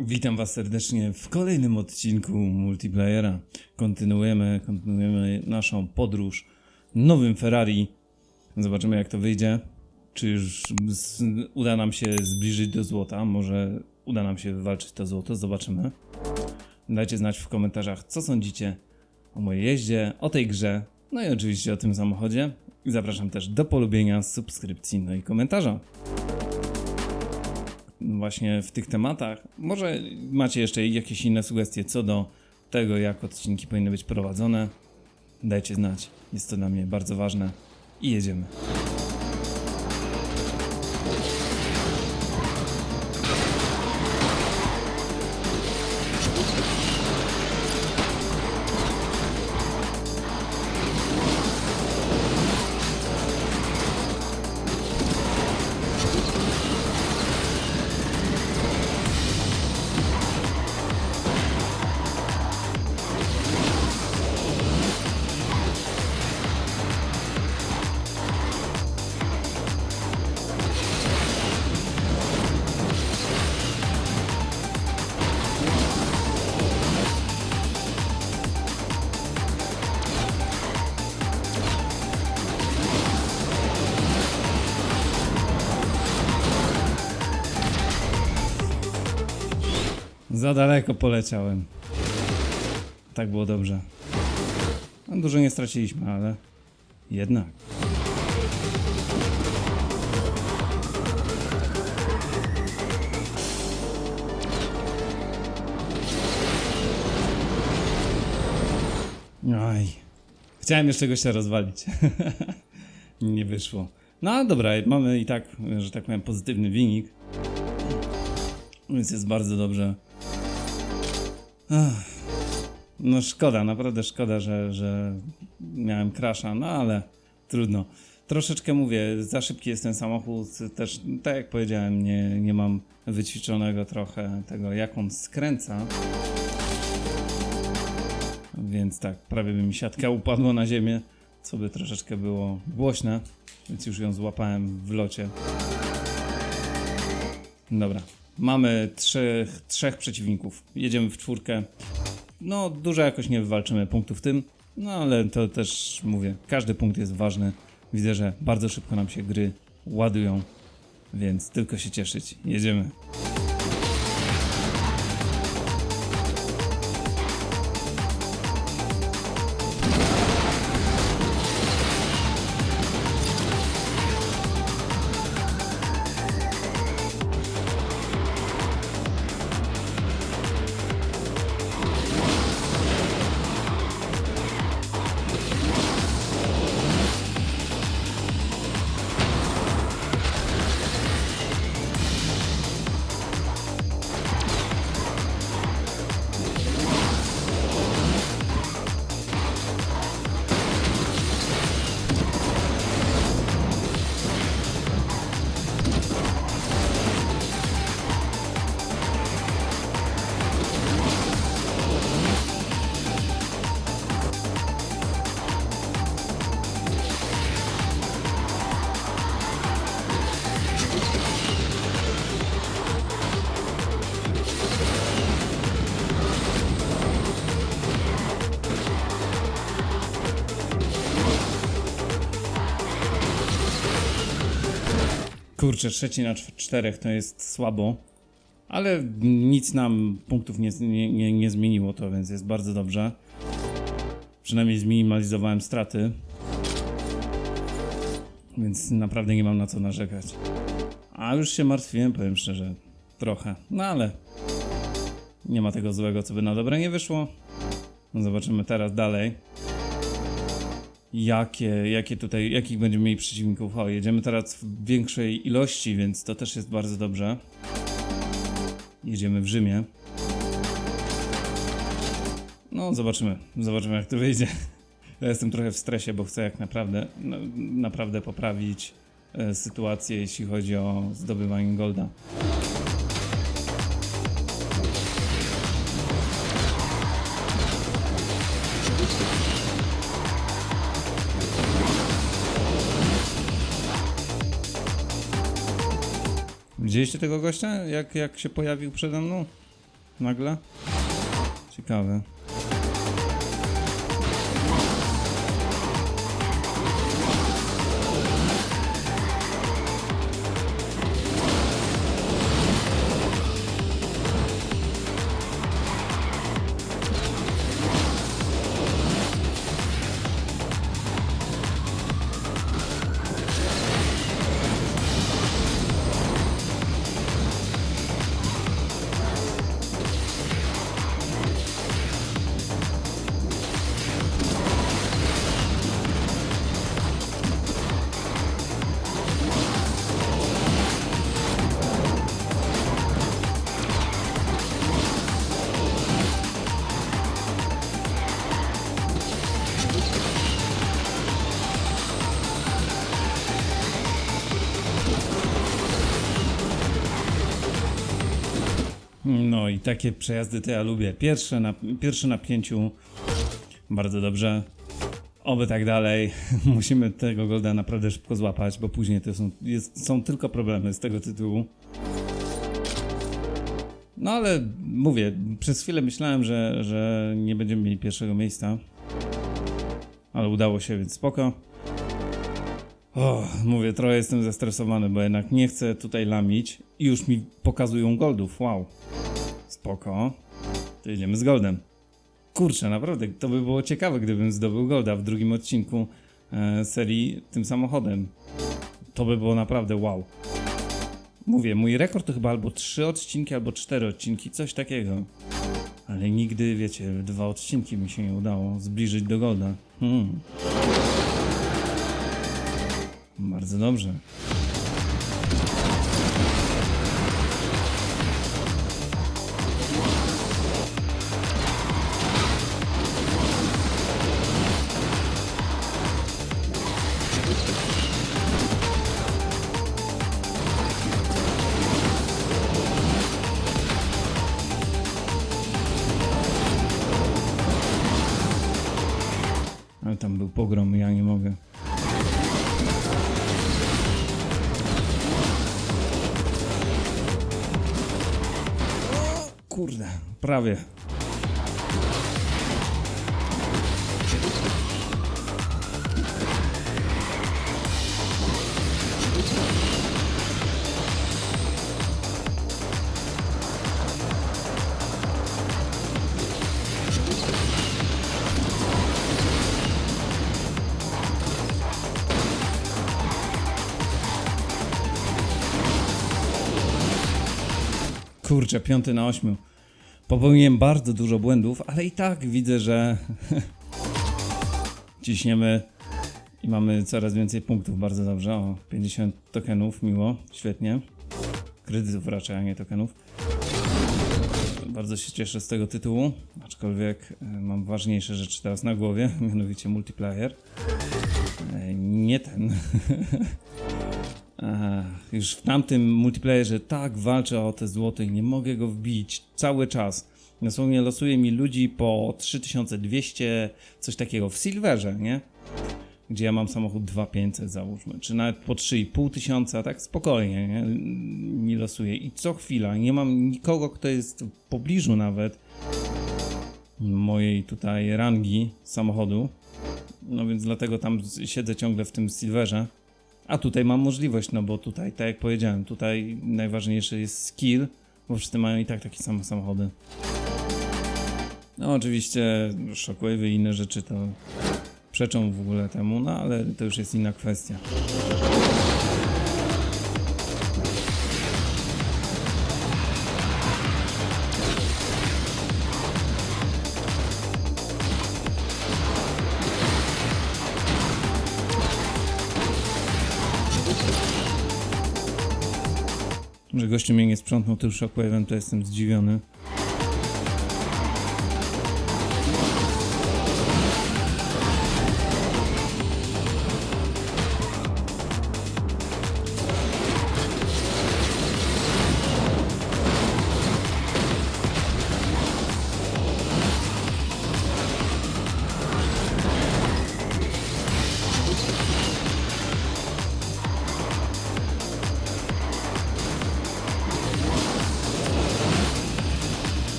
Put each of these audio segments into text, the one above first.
Witam Was serdecznie w kolejnym odcinku multiplayera. Kontynuujemy, kontynuujemy naszą podróż nowym Ferrari. Zobaczymy jak to wyjdzie. Czy już uda nam się zbliżyć do złota? Może uda nam się wywalczyć to złoto? Zobaczymy. Dajcie znać w komentarzach, co sądzicie o mojej jeździe, o tej grze, no i oczywiście o tym samochodzie. Zapraszam też do polubienia, subskrypcji, no i komentarza właśnie w tych tematach. Może macie jeszcze jakieś inne sugestie co do tego, jak odcinki powinny być prowadzone. Dajcie znać, jest to dla mnie bardzo ważne i jedziemy. Za daleko poleciałem. Tak było dobrze. No, dużo nie straciliśmy, ale jednak. Aj. Chciałem jeszcze gościa rozwalić. nie wyszło. No dobra, mamy i tak, że tak powiem, pozytywny wynik. Więc jest bardzo dobrze. No szkoda, naprawdę szkoda, że, że miałem crasha, no ale trudno. Troszeczkę mówię, za szybki jest ten samochód, też tak jak powiedziałem, nie, nie mam wyćwiczonego trochę tego, jak on skręca. Więc tak, prawie by mi siatka upadła na ziemię, co by troszeczkę było głośne, więc już ją złapałem w locie. Dobra, mamy trzech, trzech przeciwników. Jedziemy w czwórkę. No, dużo jakoś nie wywalczymy punktów tym, no ale to też mówię, każdy punkt jest ważny. Widzę, że bardzo szybko nam się gry ładują, więc tylko się cieszyć. Jedziemy. Kurczę, trzeci na cz- czterech to jest słabo, ale nic nam punktów nie, nie, nie zmieniło to, więc jest bardzo dobrze. Przynajmniej zminimalizowałem straty. Więc naprawdę nie mam na co narzekać. A już się martwiłem, powiem szczerze, trochę. No ale nie ma tego złego, co by na dobre nie wyszło. No zobaczymy teraz dalej. Jakie, jakie tutaj, jakich będziemy mieli przeciwników? O, jedziemy teraz w większej ilości, więc to też jest bardzo dobrze. Jedziemy w Rzymie. No, zobaczymy. Zobaczymy, jak to wyjdzie. Ja jestem trochę w stresie, bo chcę jak naprawdę, naprawdę poprawić e, sytuację, jeśli chodzi o zdobywanie golda. Widzieliście tego gościa, jak, jak się pojawił przede mną? nagle? Ciekawe. No i takie przejazdy to ja lubię. Pierwsze na, pierwsze na pięciu. Bardzo dobrze. Oby tak dalej. Musimy tego golda naprawdę szybko złapać, bo później to są, jest, są tylko problemy z tego tytułu. No ale mówię, przez chwilę myślałem, że, że nie będziemy mieli pierwszego miejsca. Ale udało się, więc spoko. O, mówię, trochę jestem zestresowany, bo jednak nie chcę tutaj lamić i już mi pokazują goldów. Wow. Spoko. To jedziemy z goldem. Kurczę, naprawdę, to by było ciekawe, gdybym zdobył golda w drugim odcinku e, serii tym samochodem. To by było naprawdę wow. Mówię, mój rekord to chyba albo 3 odcinki, albo 4 odcinki, coś takiego. Ale nigdy, wiecie, dwa odcinki mi się nie udało zbliżyć do golda. Hmm. Bardzo dobrze. Kurde, prawie. Kurczę, piąty na ośmiu. Popełniłem bardzo dużo błędów, ale i tak widzę, że ciśniemy i mamy coraz więcej punktów. Bardzo dobrze. O, 50 tokenów, miło, świetnie. Kredytów raczej, a nie tokenów. Bardzo się cieszę z tego tytułu, aczkolwiek e, mam ważniejsze rzeczy teraz na głowie, mianowicie multiplayer. E, Nie ten. Już w tamtym multiplayerze tak walczę o te złote i nie mogę go wbić cały czas. Dosłownie losuje mi ludzi po 3200, coś takiego w Silverze, nie? Gdzie ja mam samochód 2500 załóżmy, czy nawet po 3,5 tysiąca, tak spokojnie, nie? Mi losuje i co chwila, nie mam nikogo, kto jest w pobliżu nawet mojej tutaj rangi samochodu. No więc dlatego tam siedzę ciągle w tym Silverze. A tutaj mam możliwość, no bo tutaj, tak jak powiedziałem, tutaj najważniejszy jest skill, bo wszyscy mają i tak takie same samochody. No oczywiście shockwave'y i inne rzeczy to przeczą w ogóle temu, no ale to już jest inna kwestia. Gościu mnie nie sprzątnął tym shockwave'em, to jestem zdziwiony.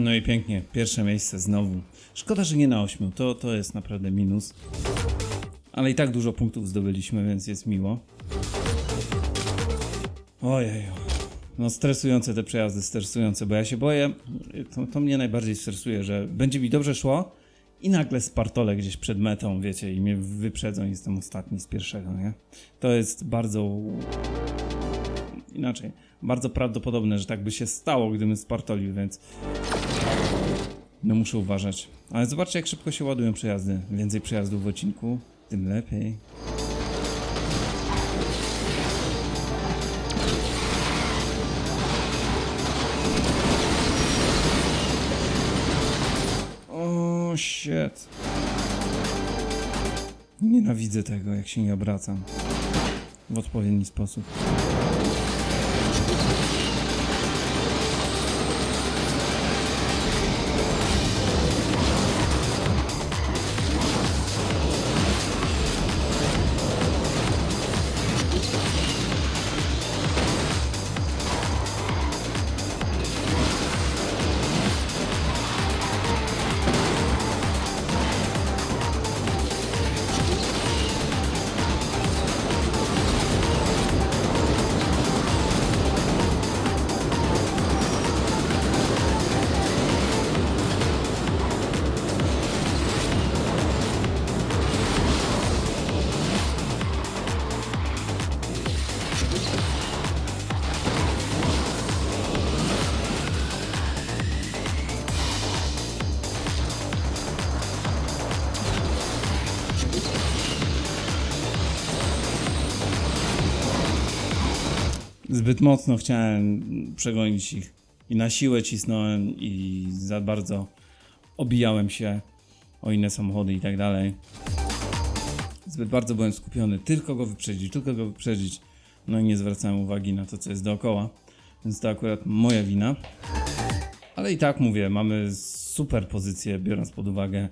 No i pięknie, pierwsze miejsce znowu. Szkoda, że nie na ośmiu, to, to jest naprawdę minus. Ale i tak dużo punktów zdobyliśmy, więc jest miło. Ojej. No stresujące te przejazdy, stresujące, bo ja się boję, to, to mnie najbardziej stresuje, że będzie mi dobrze szło i nagle spartolę gdzieś przed metą, wiecie, i mnie wyprzedzą i jestem ostatni z pierwszego, nie? To jest bardzo... inaczej, bardzo prawdopodobne, że tak by się stało, gdybym spartolił, więc... No muszę uważać. Ale zobaczcie, jak szybko się ładują przejazdy. Więcej przejazdów w odcinku, tym lepiej. O, shit. Nienawidzę tego, jak się nie obracam. W odpowiedni sposób. Zbyt mocno chciałem przegonić ich i na siłę cisnąłem i za bardzo obijałem się o inne samochody i tak dalej. Zbyt bardzo byłem skupiony, tylko go wyprzedzić, tylko go wyprzedzić. No i nie zwracałem uwagi na to, co jest dookoła. Więc to akurat moja wina. Ale i tak mówię, mamy super pozycję, biorąc pod uwagę,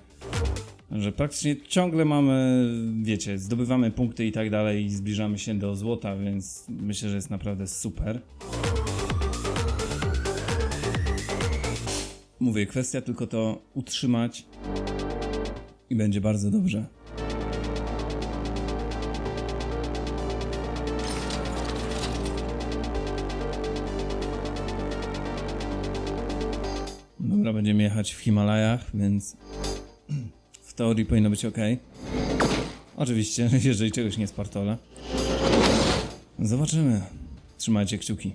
że praktycznie ciągle mamy, wiecie, zdobywamy punkty i tak dalej i zbliżamy się do złota, więc myślę, że jest naprawdę super. Mówię, kwestia tylko to utrzymać i będzie bardzo dobrze. Dobra, będziemy jechać w Himalajach, więc teorii powinno być ok. Oczywiście, jeżeli czegoś nie spartolę. Zobaczymy. Trzymajcie kciuki.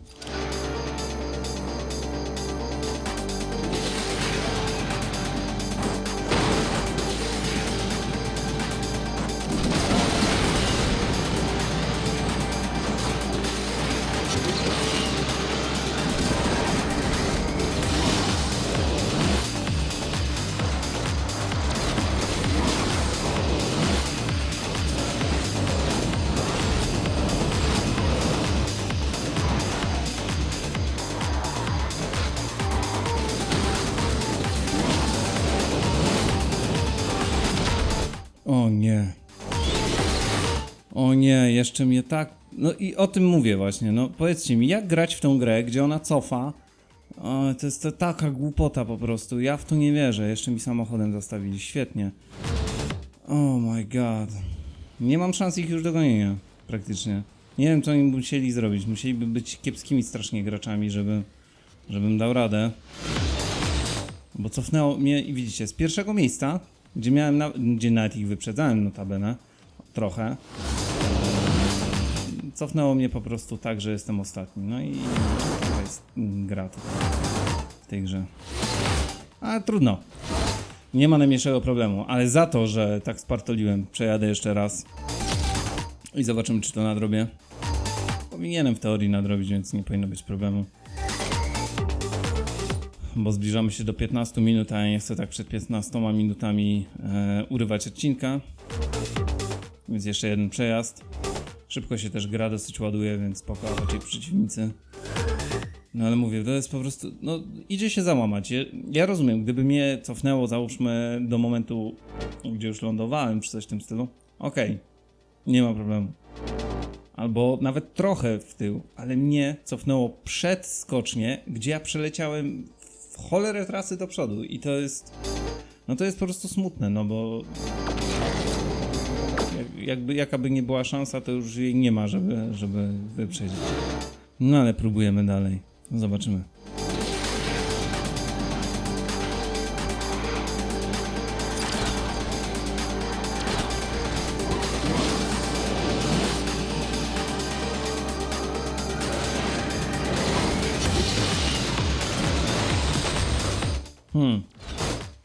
O nie. O nie, jeszcze mnie tak. No i o tym mówię właśnie. No powiedzcie mi, jak grać w tą grę, gdzie ona cofa? O, to jest to taka głupota po prostu. Ja w to nie wierzę. Jeszcze mi samochodem zostawili. Świetnie. Oh my god. Nie mam szans ich już dogonienia. Praktycznie. Nie wiem, co oni musieli zrobić. Musieliby być kiepskimi strasznie graczami, żeby, żebym dał radę. Bo cofnęło mnie i widzicie, z pierwszego miejsca, gdzie miałem, na, gdzie nawet ich wyprzedzałem notabene, trochę, cofnęło mnie po prostu tak, że jestem ostatni. No i taka jest gra w tej grze. Ale trudno. Nie ma najmniejszego problemu, ale za to, że tak spartoliłem, przejadę jeszcze raz i zobaczymy, czy to nadrobię. Powinienem w teorii nadrobić, więc nie powinno być problemu bo zbliżamy się do 15 minut, a ja nie chcę tak przed 15 minutami e, urywać odcinka. Więc jeszcze jeden przejazd. Szybko się też gra, dosyć ładuje, więc spoko, raczej przeciwnicy. No ale mówię, to jest po prostu, no idzie się załamać. Ja, rozumiem, gdyby mnie cofnęło, załóżmy, do momentu, gdzie już lądowałem, czy coś w tym stylu, okej, nie ma problemu. Albo nawet trochę w tył, ale mnie cofnęło przed skocznie, gdzie ja przeleciałem cholerę trasy do przodu i to jest, no to jest po prostu smutne, no bo jak, jakby, jaka by nie była szansa, to już jej nie ma, żeby, żeby wyprzedzić. No ale próbujemy dalej, zobaczymy.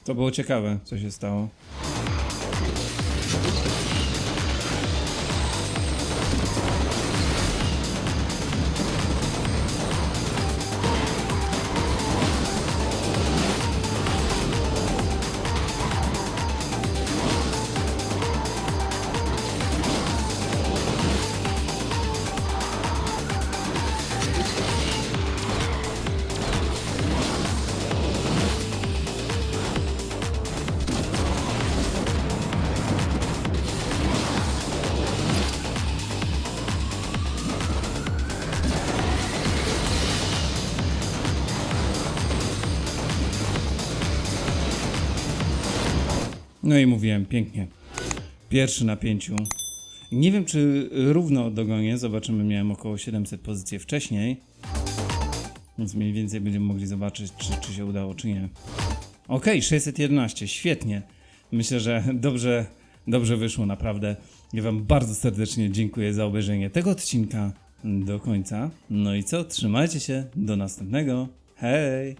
To było ciekawe, co się stało. No i mówiłem, pięknie. Pierwszy na pięciu. Nie wiem, czy równo dogonię. Zobaczymy, miałem około 700 pozycji wcześniej. Więc mniej więcej będziemy mogli zobaczyć, czy, czy się udało, czy nie. Okej, 611, świetnie. Myślę, że dobrze, dobrze wyszło, naprawdę. Ja Wam bardzo serdecznie dziękuję za obejrzenie tego odcinka do końca. No i co, trzymajcie się, do następnego. Hej!